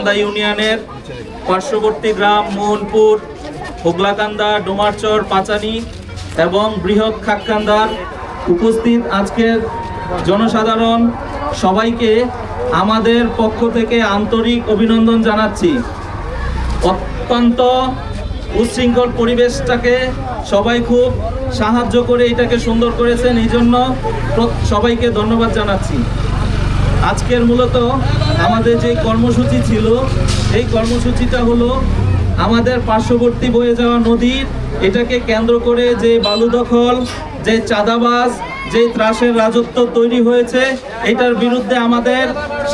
খাক্কান্দা ইউনিয়নের পার্শ্ববর্তী গ্রাম মোহনপুর, হোগলাকান্দা, ডোমারচর, পাচানি এবং বৃহৎ খাক্কান্দার উপস্থিত আজকের জনসাধারণ সবাইকে আমাদের পক্ষ থেকে আন্তরিক অভিনন্দন জানাচ্ছি। অত্যন্ত উচ্ছৃঙ্খল পরিবেশটাকে সবাই খুব সাহায্য করে এটাকে সুন্দর করেছেন এই জন্য সবাইকে ধন্যবাদ জানাচ্ছি। আজকের মূলত আমাদের যে কর্মসূচি ছিল, এই কর্মসূচিটা হলো আমাদের পার্শ্ববর্তী বয়ে যাওয়া নদীর, এটাকে কেন্দ্র করে যে বালু দখল যে চাঁদাবাজ, যে ত্রাসের রাজত্ব তৈরি হয়েছে, এটার বিরুদ্ধে আমাদের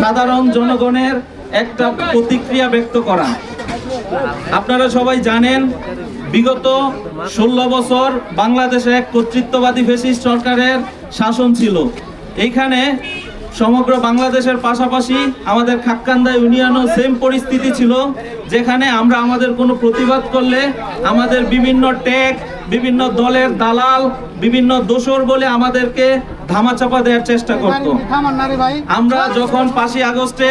সাধারণ জনগণের একটা প্রতিক্রিয়া ব্যক্ত করা। আপনারা সবাই জানেন, বিগত ষোলো বছর বাংলাদেশে এক কর্তৃত্ববাদী ফেসিস্ট সরকারের শাসন ছিল। এইখানে সমগ্র বাংলাদেশের পাশাপাশি আমাদের খাক্কান্দা ইউনিয়নও সেম পরিস্থিতি ছিল, যেখানে আমরা আমাদের কোনো প্রতিবাদ করলে আমাদের বিভিন্ন ট্যাগ, বিভিন্ন দলের দালাল, বিভিন্ন দোসর বলে আমাদেরকে ধামাচাপা দেওয়ার চেষ্টা করতো। আমরা যখন পাঁচই আগস্টে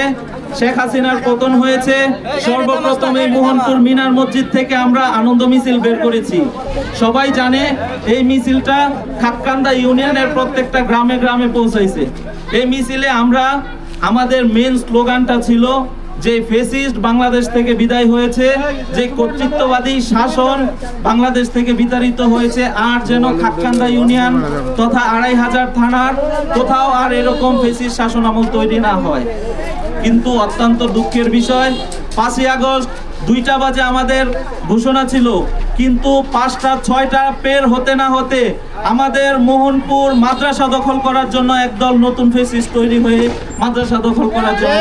শেখ হাসিনার পতন হয়েছে, সর্বপ্রথম এই মোহনপুর মিনার মসজিদ থেকে আমরা আনন্দ মিছিল বের করেছি। সবাই জানে এই মিছিলটা খাক্কান্দা ইউনিয়নের প্রত্যেকটা গ্রামে গ্রামে পৌঁছাইছে। এই মিছিলে আমরা আমাদের মেন স্লোগানটা ছিল যে ফেসিস্ট বাংলাদেশ থেকে বিদায় হয়েছে, যে কর্তৃত্ববাদী শাসন বাংলাদেশ থেকে বিতাড়িত হয়েছে, আর যেন খাক্কান্দা ইউনিয়ন তথা আড়াই হাজার থানার কোথাও আর এরকম ফেসিস্ট শাসন আমল তৈরি না হয়। কিন্তু অত্যন্ত দুঃখের বিষয়, পাঁচই আগস্ট দুইটা বাজে আমাদের ঘোষণা ছিল, কিন্তু পাঁচটা, ছয়টা পের হতে না হতে আমাদের মোহনপুর মাদ্রাসা দখল করার জন্য একদল নতুন ফেসিস তৈরি হয়ে মাদ্রাসা দখল করার জন্য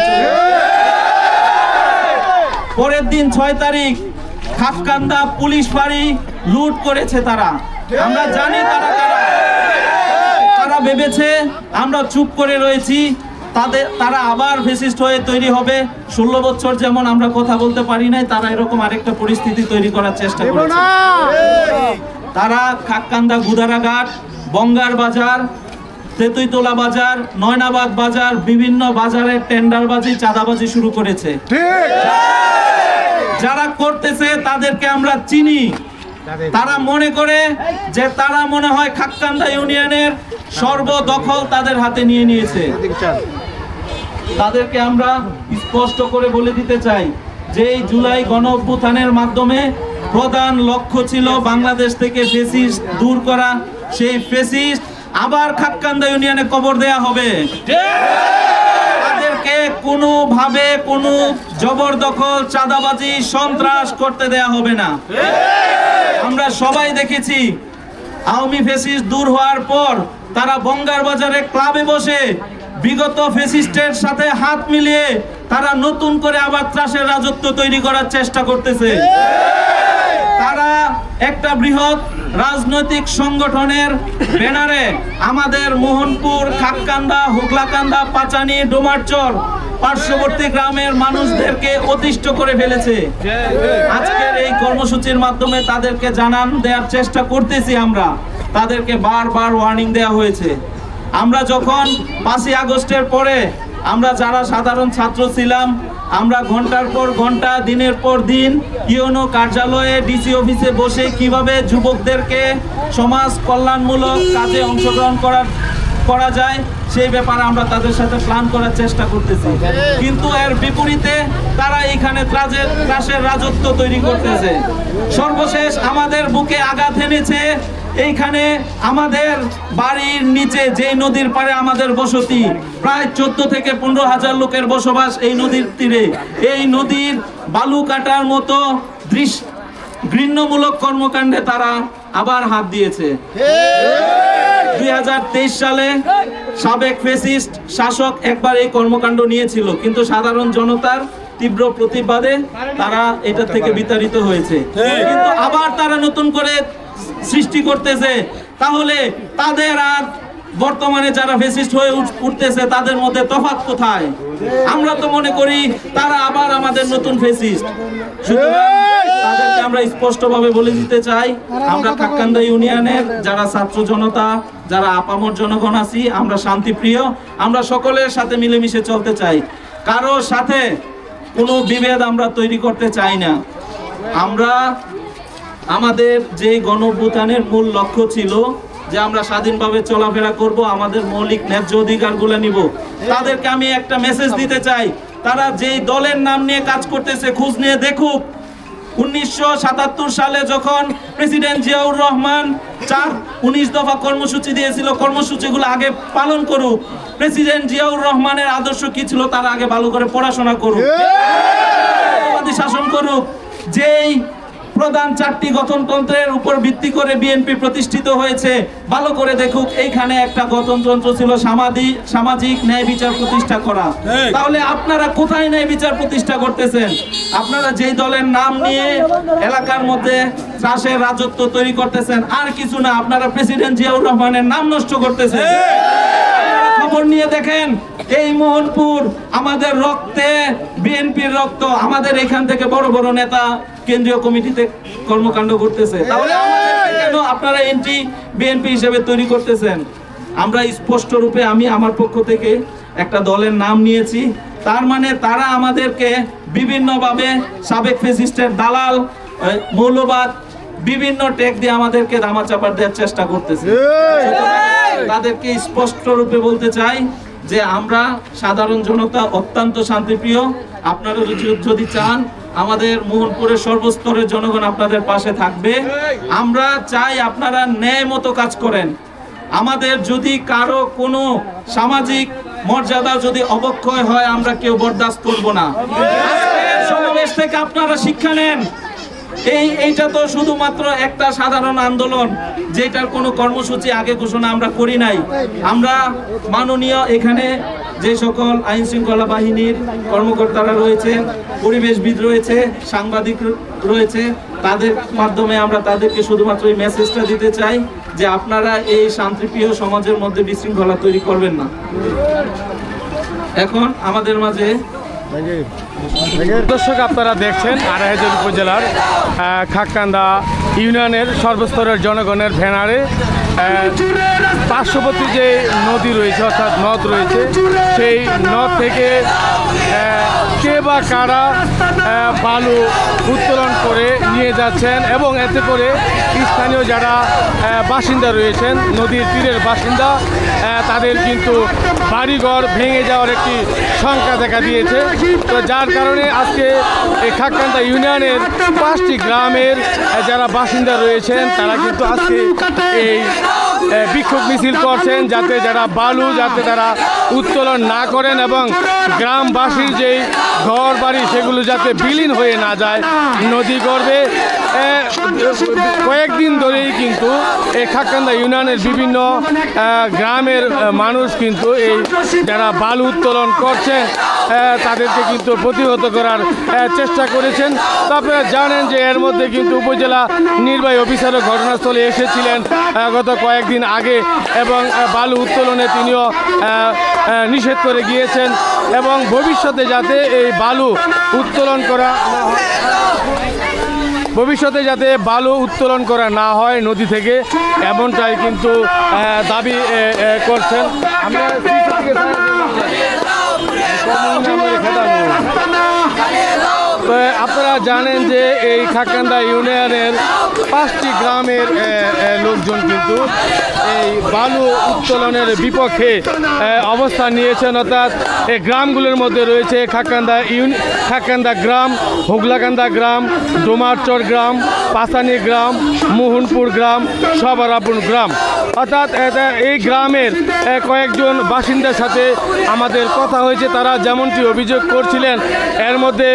পরের দিন ছয় তারিখ খাপকান্দা পুলিশ বাড়ি লুট করেছে তারা। আমরা জানি তারা কারা। তারা ভেবেছে আমরা চুপ করে রয়েছি তাদের তারা আবার ফেসিস্ট হয়ে তৈরি হবে। ষোলো বছর যেমন আমরা কথা বলতে পারি নাই তারা এরকম আরেকটা পরিস্থিতি তৈরি করার চেষ্টা করেছে। তারা খাক্কান্দা গুদারাঘাট বঙ্গার বাজার তেতুইতলা বাজার নয়নাবাদ বাজার বিভিন্ন বাজারে টেন্ডারবাজি চাঁদাবাজি শুরু করেছে। যারা করতেছে তাদেরকে আমরা চিনি। তারা মনে করে যে তারা মনে হয় খাক্কান্দা ইউনিয়নের সর্বদখল তাদের হাতে নিয়ে নিয়েছে। তাদেরকে আমরা স্পষ্ট করে বলে দিতে চাই যে জুলাই গণ অভ্যুত্থানের মাধ্যমে প্রধান লক্ষ্য ছিল বাংলাদেশ থেকে ফেসিস্ট দূর করা। সেই ফেসিস্ট আবার খাক্কান্দা ইউনিয়নে কবর দেয়া হবে। তাদেরকে কোনোভাবে কোনো জবরদখল, চাঁদাবাজি, সন্ত্রাস করতে দেয়া হবে না। আমরা সবাই দেখেছি আওয়ামী ফেসিস্ট দূর হওয়ার পর তারা বঙ্গার বাজারে ক্লাবে বসে বিগত ফেসিস্টের সাথে হাত মিলিয়ে তারা নতুন করে আবার ত্রাসের রাজত্ব তৈরি করার চেষ্টা করতেছে। তারা একটা বৃহৎ রাজনৈতিক সংগঠনের ব্যানারে আমাদের মোহনপুর খাক্কান্দা হুগলাকান্দা পাচানি, ডোমারচর পার্শ্ববর্তী গ্রামের মানুষদেরকে অতিষ্ঠ করে ফেলেছে। আজকের এই কর্মসূচির মাধ্যমে তাদেরকে জানান দেওয়ার চেষ্টা করতেছি আমরা। তাদেরকে বারবার ওয়ার্নিং দেওয়া হয়েছে। আমরা যখন পাঁচই আগস্টের পরে আমরা যারা সাধারণ ছাত্র ছিলাম, আমরা ঘণ্টার পর ঘণ্টা, দিনের পর দিন ইউনো কার্যালয়ে ডিসি অফিসে বসে কীভাবে যুবকদেরকে সমাজ কল্যাণমূলক কাজে অংশগ্রহণ করার, করা যায়, সেই ব্যাপারে আমরা তাদের সাথে প্ল্যান করার চেষ্টা করতেছি। কিন্তু এর বিপরীতে তারা এখানে ত্রাজের ত্রাসের রাজত্ব তৈরি করতেছে। সর্বশেষ আমাদের বুকে আঘাত এনেছে এইখানে আমাদের বাড়ির নিচে যে নদীর পারে আমাদের বসতি, প্রায় চোদ্দ থেকে পনেরো হাজার লোকের বসবাস এই নদীর তীরে। এই নদীর বালু কাটার মতো দৃশ্য ঘৃণ্যমূলক কর্মকাণ্ডে তারা আবার হাত দিয়েছে। দুই হাজার তেইশ সালে সাবেক ফেসিস্ট শাসক একবার এই কর্মকাণ্ড নিয়েছিল, কিন্তু সাধারণ জনতার তীব্র প্রতিবাদে তারা এটা থেকে বিতাড়িত হয়েছে। কিন্তু আবার তারা নতুন করে সৃষ্টি করতেছে, তাহলে তাদের আর বর্তমানে যারা ফেসিস্ট হয়ে উঠ- উঠতেছে, তাদের মধ্যে তফাত কোথায়? আমরা তো মনে করি তারা আবার আমাদের নতুন ফেসিস্ট। তাদেরকে আমরা স্পষ্টভাবে বলে দিতে চাই, আমরা খাক্কান্দা ইউনিয়নের যারা ছাত্র জনতা, যারা আপামর জনগণ আছি, আমরা শান্তিপ্রিয়, আমরা সকলের সাথে মিলেমিশে চলতে চাই। কারও সাথে কোনো বিভেদ আমরা তৈরি করতে চাই না। আমরা আমাদের যে গণভূতানের মূল লক্ষ্য ছিল যে আমরা স্বাধীনভাবে চলাফেরা করব আমাদের মৌলিক ন্যায্য অধিকারগুলো নিব। তাদেরকে আমি একটা মেসেজ দিতে চাই। তারা যেই দলের নাম নিয়ে কাজ করতেছে খোঁজ নিয়ে দেখুক। উনিশশো সাতাত্তর সালে যখন প্রেসিডেন্ট জিয়াউর রহমান চার উনিশ দফা কর্মসূচি দিয়েছিল কর্মসূচিগুলো আগে পালন করুক। প্রেসিডেন্ট জিয়াউর রহমানের আদর্শ কি ছিল তারা আগে ভালো করে পড়াশোনা করুক। শাসন করুক। যেই প্রধান চারটি গঠনতন্ত্রের উপর ভিত্তি করে বিএনপি প্রতিষ্ঠিত হয়েছে। ভালো করে দেখুক এইখানে একটা গঠনতন্ত্র ছিল সামাজিক সামাজিক ন্যায় বিচার প্রতিষ্ঠা করা। তাহলে আপনারা কোথায় ন্যায় বিচার প্রতিষ্ঠা করতেছেন? আপনারা যেই দলের নাম নিয়ে এলাকার মধ্যে চাষের রাজত্ব তৈরি করতেছেন আর কিছু না আপনারা প্রেসিডেন্ট জিয়াউর রহমানের নাম নষ্ট করতেছেন। খবর নিয়ে দেখেন এই মোহনপুর আমাদের রক্তে বিএনপির রক্ত আমাদের এখান থেকে বড় বড় নেতা কেন্দ্রীয় কমিটিতে কর্মকাণ্ড করতেছে তাহলে কেন আপনারা এন্টি বিএনপি হিসেবে তৈরি করতেছেন? আমরা স্পষ্ট রূপে আমি আমার পক্ষ থেকে একটা দলের নাম নিয়েছি। তার মানে তারা আমাদেরকে বিভিন্নভাবে সাবেক ফেসিস্টের দালাল মৌলবাদ বিভিন্ন টেক দিয়ে আমাদেরকে ধামাচাপা দেওয়ার চেষ্টা করতেছে। তাদেরকে স্পষ্ট রূপে বলতে চাই যে আমরা সাধারণ জনতা অত্যন্ত শান্তিপ্রিয়। আপনারা যদি চান আমাদের মোহনপুরের সর্বস্তরের জনগণ আপনাদের পাশে থাকবে। আমরা চাই আপনারা ন্যায় মতো কাজ করেন। আমাদের যদি কারও কোনো সামাজিক মর্যাদা যদি অবক্ষয় হয়, আমরা কেউ বরদাস্ত করব না। সমাবেশ থেকে আপনারা শিক্ষা নেন। এই, এইটা তো শুধুমাত্র একটা সাধারণ আন্দোলন, যেটার কোনো কর্মসূচি আগে ঘোষণা আমরা করি নাই। আমরা মাননীয় এখানে যে সকল আইন শৃঙ্খলা বাহিনীর কর্মকর্তারা রয়েছে পরিবেশবিদ রয়েছে সাংবাদিক রয়েছে তাদের মাধ্যমে আমরা তাদেরকে শুধুমাত্র এই মেসেজটা দিতে চাই যে আপনারা এই শান্তিপ্রিয় সমাজের মধ্যে বিশৃঙ্খলা তৈরি করবেন না। এখন আমাদের মাঝে দর্শক আপনারা দেখছেন আড়াইহাজার উপজেলার খাক্কান্দা ইউনিয়নের সর্বস্তরের জনগণের ব্যানারে আহ, পার্শ্ববর্তী যে নদী রয়েছে, অর্থাৎ নদ রয়েছে, সেই নদ থেকে কে বা কারা বালু উত্তোলন করে নিয়ে যাচ্ছেন এবং এতে করে স্থানীয় যারা বাসিন্দা রয়েছেন, নদীর তীরের বাসিন্দা তাদের কিন্তু বাড়িঘর ভেঙে যাওয়ার একটি শঙ্কা দেখা দিয়েছে। তো যার কারণে আজকে এই খাক্কান্দা ইউনিয়নের পাঁচটি গ্রামের যারা বাসিন্দা রয়েছেন, তারা কিন্তু আজকে এই বিক্ষোভ মিছিল করছেন যাতে যারা বালু যাতে তারা উত্তোলন না করেন এবং গ্রামবাসীর যেই ঘর বাড়ি সেগুলো যাতে বিলীন হয়ে না যায়। নদী গর্ভে আহ, কয়েকদিন ধরেই কিন্তু এই খাক্কান্দা ইউনিয়নের বিভিন্ন গ্রামের মানুষ কিন্তু এই যারা বালু উত্তোলন করছেন আহ, তাদেরকে কিন্তু প্রতিহত করার চেষ্টা করেছেন। তো আপনারা জানেন যে এর মধ্যে কিন্তু উপজেলা নির্বাহী অফিসারও ঘটনাস্থলে এসেছিলেন গত কয়েকদিন আগে এবং বালু উত্তোলনে তিনিও নিষেধ করে গিয়েছেন এবং ভবিষ্যতে যাতে এই বালু উত্তোলন করা ভবিষ্যতে যাতে বালু উত্তোলন করা না হয় নদী থেকে, এমনটাই কিন্তু দাবি করছেন। আমরা তো আপনারা জানেন যে এই খাকান্দা ইউনিয়নের পাঁচটি গ্রামের লোকজন কিন্তু এই বালু উত্তোলনের বিপক্ষে অবস্থান নিয়েছেন। অর্থাৎ এই গ্রামগুলোর মধ্যে রয়েছে খাকান্দা ইউন, খাকান্দা গ্রাম, হুগলাকান্দা গ্রাম, ডোমারচর গ্রাম, পাসানি গ্রাম, মোহনপুর গ্রাম, সবারাপুর গ্রাম। অর্থাৎ এই গ্রামের কয়েকজন বাসিন্দার সাথে আমাদের কথা হয়েছে। তারা যেমনটি অভিযোগ করছিলেন, এর মধ্যে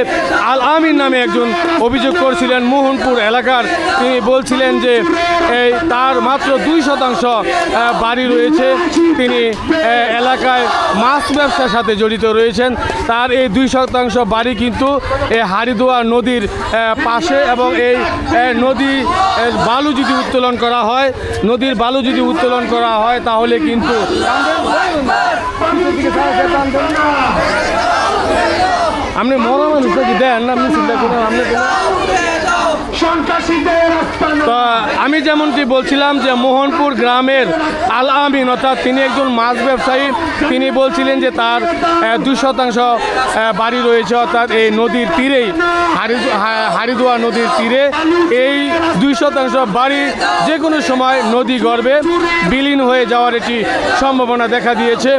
আল আমিন নামে একজন অভিযোগ করছিলেন। মোহনপুর এলাকার তিনি বলছিলেন যে এই তার মাত্র দুই শতাংশ বাড়ি রয়েছে। তিনি এলাকায় মাছ ব্যবসার সাথে জড়িত রয়েছেন। তার এই দুই শতাংশ বাড়ি কিন্তু এই হাড়িদোয়া নদীর পাশে এবং এই নদী বালু যদি উত্তোলন করা হয়, নদীর বালু যদি উত্তোলন করা হয় তাহলে কিন্তু আপনি মরা মানুষ নাকি দেন আপনি চিন্তা করেন আপনি তো আমি যেমনটি বলছিলাম যে মোহনপুর গ্রামের আল আমিন, অর্থাৎ তিনি একজন মাছ ব্যবসায়ী, তিনি বলছিলেন যে তার দুই শতাংশ বাড়ি রয়েছে, অর্থাৎ এই নদীর তীরেই হারিদুয়া নদীর তীরে। এই দুই শতাংশ বাড়ি যে কোনো সময় নদী গর্ভে বিলীন হয়ে যাওয়ার একটি সম্ভাবনা দেখা দিয়েছে।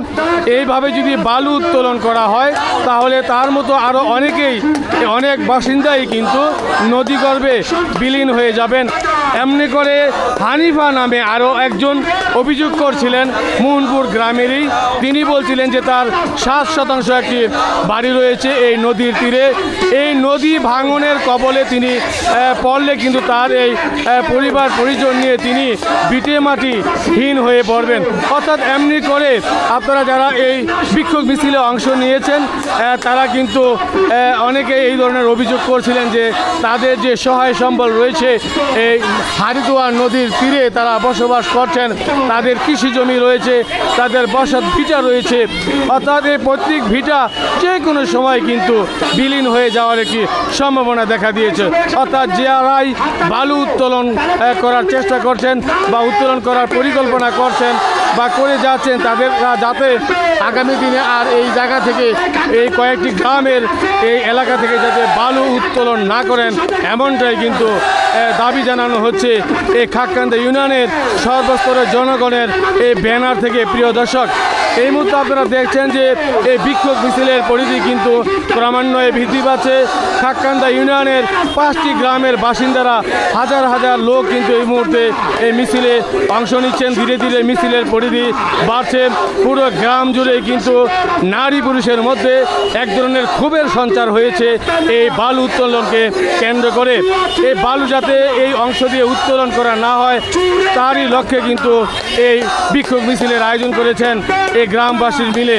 এইভাবে যদি বালু উত্তোলন করা হয়, তাহলে তার মতো আরও অনেকেই, অনেক বাসিন্দাই কিন্তু নদী গর্ভে বিলীন হয়ে যাবেন। এমনি করে হানিফা নামে আরও একজন অভিযোগ করছিলেন মোহনপুর গ্রামেরই। তিনি বলছিলেন যে তার সাত শতাংশ একটি বাড়ি রয়েছে এই নদীর তীরে। এই নদী ভাঙনের কবলে তিনি পড়লে কিন্তু তার এই পরিবার, পরিজন নিয়ে তিনি বিটে মাটি হীন হয়ে পড়বেন। অর্থাৎ এমনি করে আপনারা যারা এই বিক্ষোভ মিছিলে অংশ নিয়েছেন তারা কিন্তু অনেকে এই ধরনের অভিযোগ করছিলেন যে তাদের যে সহায় সম্বল রয়েছে। এই হারিদুয়া নদীর তীরে তারা বসবাস করছেন। তাদের কৃষি জমি রয়েছে, তাদের বসত ভিটা রয়েছে। অর্থাৎ এই পৈতৃক ভিটা যে কোনো সময় কিন্তু বিলীন হয়ে যাওয়ার একটি সম্ভাবনা দেখা দিয়েছে। অর্থাৎ যারাই বালু উত্তোলন করার চেষ্টা করছেন বা উত্তোলন করার পরিকল্পনা করছেন। বা করে যাচ্ছেন তাদের যাতে আগামী দিনে আর এই জায়গা থেকে এই কয়েকটি গ্রামের এই এলাকা থেকে যাতে বালু উত্তোলন না করেন, এমনটাই কিন্তু দাবি জানানো হচ্ছে। এই খাক্কান্দা ইউনিয়নের সর্বস্তরের জনগণের এই ব্যানার থেকে। প্রিয় দর্শক এই মুহূর্তে আপনারা দেখছেন যে এই বিক্ষোভ মিছিলের পরিধি কিন্তু ক্রমান্বয়ে বৃদ্ধি পাচ্ছে। খাক্কান্দা ইউনিয়নের পাঁচটি গ্রামের বাসিন্দারা হাজার হাজার লোক কিন্তু এই মুহূর্তে এই মিছিলে অংশ নিচ্ছেন। ধীরে ধীরে মিছিলের পরিধি বাড়ছে। পুরো গ্রাম জুড়ে কিন্তু নারী পুরুষের মধ্যে এক ধরনের ক্ষোভের সঞ্চার হয়েছে এই বালু উত্তোলনকে কেন্দ্র করে। এই বালু যাতে এই অংশ দিয়ে উত্তোলন করা না হয়, তারই লক্ষ্যে কিন্তু এই বিক্ষোভ মিছিলের আয়োজন করেছেন। এই গ্রামবাসীর মিলে